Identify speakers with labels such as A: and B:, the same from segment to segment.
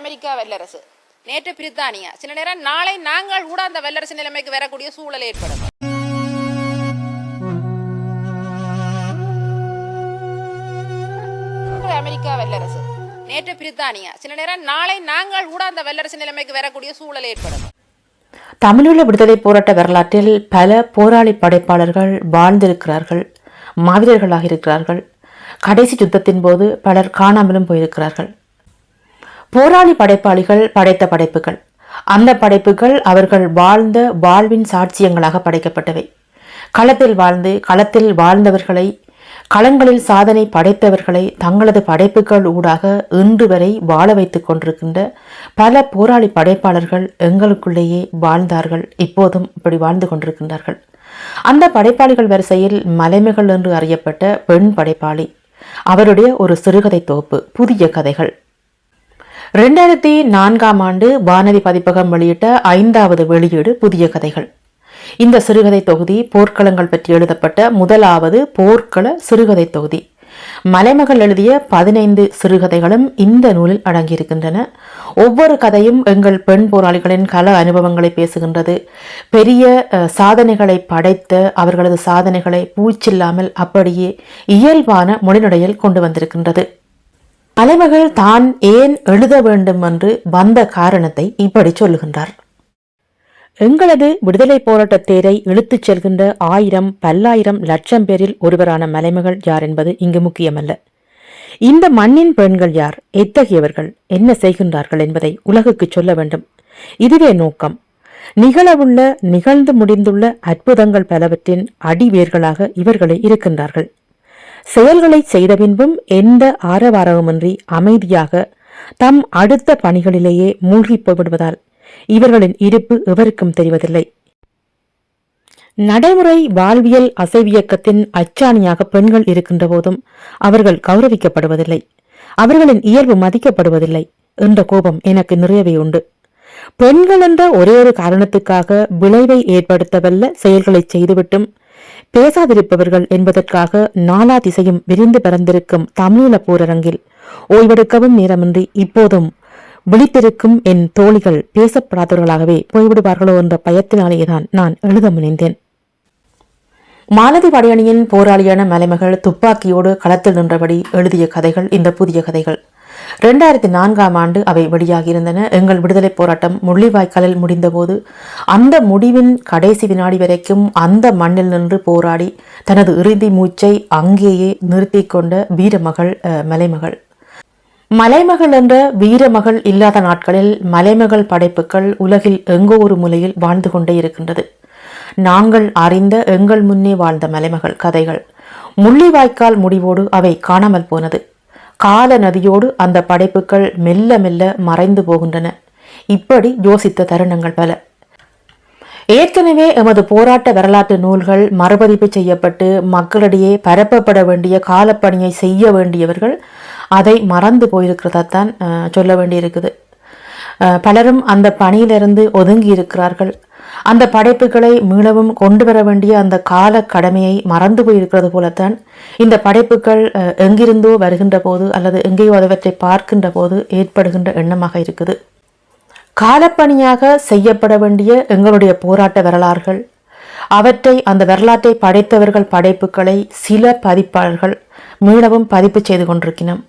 A: America வல்லரசு நேற்று பிரித்தானியா. சில நேரம் நாளை நாங்கள் கூட அந்த வல்லரசு நிலைமைக்கு வரக்கூடிய சூழல் ஏற்படும். அமெரிக்கா வல்லரசு நேற்று பிரித்தானியா. சில நேரம் நாளை நாங்கள் கூட அந்த வல்லரசு நிலைமைக்கு வரக்கூடிய சூழல் ஏற்படும்.
B: தமிழீழ விடுதலை போராட்ட வரலாற்றில் பல போராளி படைப்பாளர்கள் வாழ்ந்திருக்கிறார்கள் மாவீரர்களாக இருக்கிறார்கள். கடைசி யுத்தத்தின் போது பலர் காணாமலும் போயிருக்கிறார்கள். போராளி படைப்பாளிகள் படைத்த படைப்புகள். அந்த படைப்புகள் அவர்கள் வாழ்ந்த வாழ்வின் சாட்சியங்களாக படைக்கப்பட்டவை. களத்தில் வாழ்ந்து களத்தில் வாழ்ந்தவர்களை களங்களில் சாதனை படைத்தவர்களை தங்களது படைப்புகள் ஊடாக இன்று வரை வாழ வைத்துக் கொண்டிருக்கின்ற பல போராளி படைப்பாளர்கள் எங்களுக்குள்ளேயே வாழ்ந்தார்கள். இப்போதும் இப்படி வாழ்ந்து கொண்டிருக்கின்றார்கள். அந்த படைப்பாளிகள் வரிசையில் மலைமைகள் என்று அறியப்பட்ட பெண் படைப்பாளி. அவருடைய ஒரு சிறுகதை தொகுப்பு புதிய கதைகள். ரெண்டாயிரத்தி நான்காம் ஆண்டு வானதி பதிப்பகம் வெளியிட்ட ஐந்தாவது வெளியீடு புதிய கதைகள். இந்த சிறுகதை தொகுதி போர்க்களங்கள் பற்றி எழுதப்பட்ட முதலாவது போர்க்கள சிறுகதை தொகுதி. மலைமகள் எழுதிய பதினைந்து சிறுகதைகளும் இந்த நூலில் அடங்கியிருக்கின்றன. ஒவ்வொரு கதையும் எங்கள் பெண் போராளிகளின் கல அனுபவங்களை பேசுகின்றது. பெரிய சாதனைகளை படைத்த அவர்களது சாதனைகளை பூச்சில்லாமல் அப்படியே இயல்பான மொழிநடையில் கொண்டு வந்திருக்கின்றது. மலைமகள் தான் ஏன் எழுத வேண்டும் என்று வந்த காரணத்தை இப்படி சொல்லுகின்றார். எங்களது விடுதலை போராட்ட தேரை இழுத்துச் செல்கின்ற ஆயிரம் பல்லாயிரம் லட்சம் பேரில் ஒருவரான மலைமகள் யார் என்பது இங்கு முக்கியமல்ல. இந்த மண்ணின் பெண்கள் யார் எத்தகையவர்கள் என்ன செய்கின்றார்கள் என்பதை உலகுக்கு சொல்ல வேண்டும். இதுவே நோக்கம். நிகழவுள்ள நிகழ்ந்து முடிந்துள்ள அற்புதங்கள் பலவற்றின் அடிவேர்களாக இவர்களே இருக்கின்றார்கள். செயல்களை செய்த பின்பும் எந்த ஆரவாரமுமின்றி அமைதியாக தம் அடுத்த பணிகளிலேயே மூழ்கி போய்விடுவதால் இவர்களின் இருப்பு எவருக்கும் தெரிவதில்லை. நடைமுறை வாழ்வியல் அசைவியக்கத்தின் அச்சாணியாக பெண்கள் இருக்கின்ற போதும் அவர்கள் கௌரவிக்கப்படுவதில்லை. அவர்களின் இயல்பு மதிக்கப்படுவதில்லை என்ற கோபம் எனக்கு நிறையவே உண்டு. பெண்கள் என்ற ஒரே ஒரு காரணத்துக்காக விளைவை ஏற்படுத்தவல்ல செயல்களை செய்துவிட்டும் பேசாதிருப்பவர்கள் என்பதற்காக நாலா திசையும் விரிந்து பறந்திருக்கும் தமிழீழ போரரங்கில் ஓய்வெடுக்கவும் நேரமின்றி இப்போதும் விழித்திருக்கும் என் தோழிகள் பேசப்படாதவர்களாகவே போய்விடுவார்களோ என்ற பயத்தினாலேயேதான் நான் எழுத முனைந்தேன். மாலதி படையணியின் போராளியான மலைமகள் துப்பாக்கியோடு களத்தில் நின்றபடி எழுதிய கதைகள் இந்த புதிய கதைகள். இரண்டாயிரத்தி நான்காம் ஆண்டு அவை வெளியாகியிருந்தன. எங்கள் விடுதலை போராட்டம் முள்ளிவாய்க்காலில் முடிந்தபோது அந்த முடிவின் கடைசி வினாடி வரைக்கும் அந்த மண்ணில் நின்று போராடி தனது இறுதி மூச்சை அங்கேயே நிறுத்தி கொண்ட வீரமகள் அஹ், மலைமகள். மலைமகள் என்ற வீரமகள் இல்லாத நாட்களில் மலைமகள் படைப்புகள் உலகில் எங்கோ ஒரு மூலையில் வாழ்ந்து கொண்டே இருக்கின்றது. நாங்கள் அறிந்த எங்கள் முன்னே வாழ்ந்த மலைமகள் கதைகள். முள்ளிவாய்க்கால் முடிவோடு அவை காணாமல் போனது. கால நதியோடு அந்த படைப்புகள் மெல்ல மெல்ல மறைந்து போகின்றன. இப்படி யோசித்த தருணங்கள் பல. ஏற்கனவே எமது போராட்ட வரலாற்று நூல்கள் மறுபதிப்பு செய்யப்பட்டு மக்களிடையே பரப்பப்பட வேண்டிய காலப்பணியை செய்ய வேண்டியவர்கள் அதை மறந்து போயிருக்கிறதான் சொல்ல வேண்டியிருக்குது. பலரும் அந்த பணியிலிருந்து ஒதுங்கி இருக்கிறார்கள் அந்த படைப்புகளை மீளவும் கொண்டு வர வேண்டிய அந்த கால கடமையை மறந்து போயிருக்கிறது போலத்தான் இந்த படைப்புகள் எங்கிருந்தோ வருகின்ற போது அல்லது எங்கேயோ அதவற்றை பார்க்கின்ற போது ஏற்படுகின்ற எண்ணமாக இருக்குது. காலப்பணியாக செய்யப்பட வேண்டிய எங்களுடைய போராட்ட வரலாறுகள் அவற்றை அந்த வரலாற்றை படைத்தவர்கள் படைப்புகளை சில பதிப்பாளர்கள் மீளவும் பதிப்பு செய்து கொண்டிருக்கிறோம்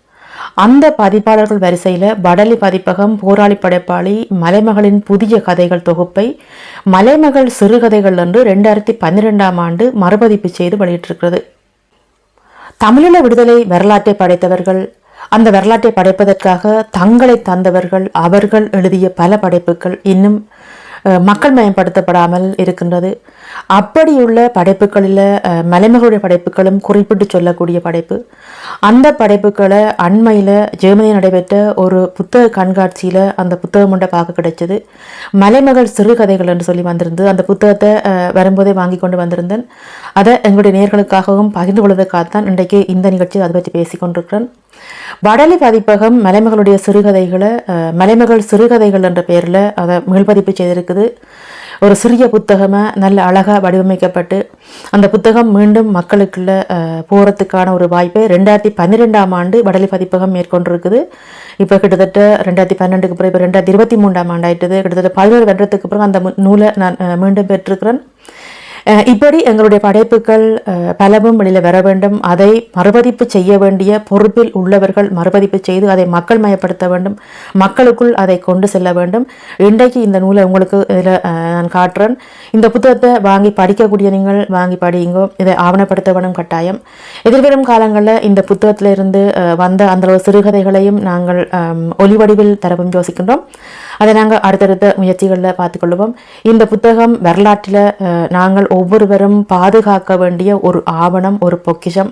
B: அந்த பதிப்பாளர்கள் வரிசையில் படலி பதிப்பகம் போராளி படைப்பாளி மலைமகளின் புதிய கதைகள் தொகுப்பை மலைமகள் சிறுகதைகள் என்று ரெண்டாயிரத்தி பன்னிரெண்டாம் ஆண்டு மறுபதிப்பு செய்து வெளியிட்டிருக்கிறது. தமிழீழ விடுதலை வரலாற்றை படைத்தவர்கள் அந்த வரலாற்றை படைப்பதற்காக தங்களை தந்தவர்கள் அவர்கள் எழுதிய பல படைப்புகள் இன்னும் மக்கள் மயப்படுத்தப்படாமல் இருக்கின்றது. அப்படியுள்ள படைப்புகளில் மலைமகளுடைய படைப்புகளும் குறிப்பிட்டு சொல்லக்கூடிய படைப்பு. அந்த படைப்புகளை அண்மையில் ஜெர்மனியில் நடைபெற்ற ஒரு புத்தக கண்காட்சியில் அந்த புத்தகம் ஒன்றை பார்க்க கிடைச்சது. மலைமகள் சிறுகதைகள் என்று சொல்லி வந்திருந்தது. அந்த புத்தகத்தை வரும்போதே வாங்கி கொண்டு வந்திருந்தேன். அதை எங்களுடைய நேர்களுக்காகவும் பகிர்ந்து கொள்வதற்காகத்தான் இன்றைக்கு இந்த நிகழ்ச்சியில் அதை பற்றி பேசிக்கொண்டிருக்கிறேன் வடலி பதிப்பகம் மலைமகளுடைய சிறுகதைகளை மலைமகள் சிறுகதைகள் என்ற பெயரில் அதை மீள்பதிப்பு செய்திருக்குது. ஒரு சிறிய புத்தகமாக நல்ல அழகாக வடிவமைக்கப்பட்டு அந்த புத்தகம் மீண்டும் மக்களுக்குள்ள அஹ், போறதுக்கான ஒரு வாய்ப்பை ரெண்டாயிரத்தி பன்னிரெண்டாம் ஆண்டு வடலி பதிப்பகம் மேற்கொண்டிருக்குது. இப்போ கிட்டத்தட்ட ரெண்டாயிரத்தி பன்னெண்டுக்கு பிறகு இப்போ ரெண்டாயிரத்தி இருபத்தி மூன்றாம் ஆண்டு ஆயிட்டது கிட்டத்தட்ட பதினோரு வருடத்துக்கு பிறகு அந்த நூலை நான் மீண்டும் பெற்றிருக்கிறேன். இப்படி எங்களுடைய படைப்புகள் பலவும் வெளியில் வர வேண்டும். அதை மறுபதிப்பு செய்ய வேண்டிய பொறுப்பில் உள்ளவர்கள் மறுபதிப்பு செய்து அதை மக்கள் மயப்படுத்த வேண்டும். மக்களுக்குள் அதை கொண்டு செல்ல வேண்டும். இன்றைக்கு இந்த நூலை உங்களுக்கு இதில் நான் காட்டுறேன். இந்த புத்தகத்தை வாங்கி படிக்கக்கூடிய நீங்கள் வாங்கி படியுங்கோ. இதை ஆவணப்படுத்த வேணும் கட்டாயம். எதிர்வரும் காலங்களில் இந்த புத்தகத்திலிருந்து வந்த அந்த சிறுகதைகளையும் நாங்கள் ஒலிவடிவில் ஒலி வடிவில் தரவும் யோசிக்கின்றோம். அதை நாங்கள் அடுத்தடுத்த முயற்சிகளில் பார்த்துக்கொள்வோம் இந்த புத்தகம் வரலாற்றில் அஹ், நாங்கள் ஒவ்வொருவரும் பாதுகாக்க வேண்டிய ஒரு ஆவணம் ஒரு பொக்கிஷம்.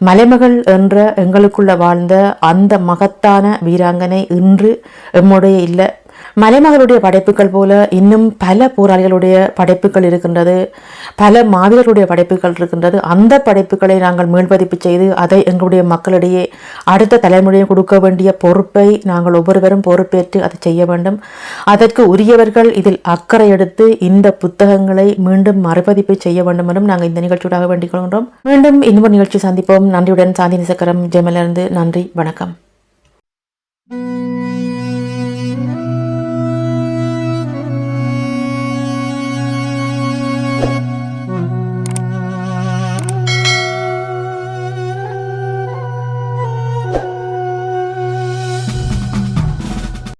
B: மலைமகள் என்ற எங்களுக்குள்ள வாழ்ந்த அந்த மகத்தான வீராங்கனை இன்று எம்முடைய இல்லை மலைமகளுடைய படைப்புகள் போல இன்னும் பல போராளிகளுடைய படைப்புகள் இருக்கின்றது. பல மாவீரர்களுடைய படைப்புகள் இருக்கின்றது. அந்த படைப்புகளை நாங்கள் மீள்பதிப்பு செய்து அதை எங்களுடைய மக்களிடையே அடுத்த தலைமுறையை கொடுக்க வேண்டிய பொறுப்பை நாங்கள் ஒவ்வொருவரும் பொறுப்பேற்று அதை செய்ய வேண்டும். அதற்கு உரியவர்கள் இதில் அக்கறை எடுத்து இந்த புத்தகங்களை மீண்டும் மறுபதிப்பு செய்ய வேண்டும் என்றும் நாங்கள் இந்த நிகழ்ச்சியோடாக வேண்டிக் கொள்கின்றோம். மீண்டும் இன்னொரு நிகழ்ச்சி சந்திப்போம். நன்றியுடன் சாந்தி சக்கரம் ஜெமலிருந்து நன்றி. வணக்கம்.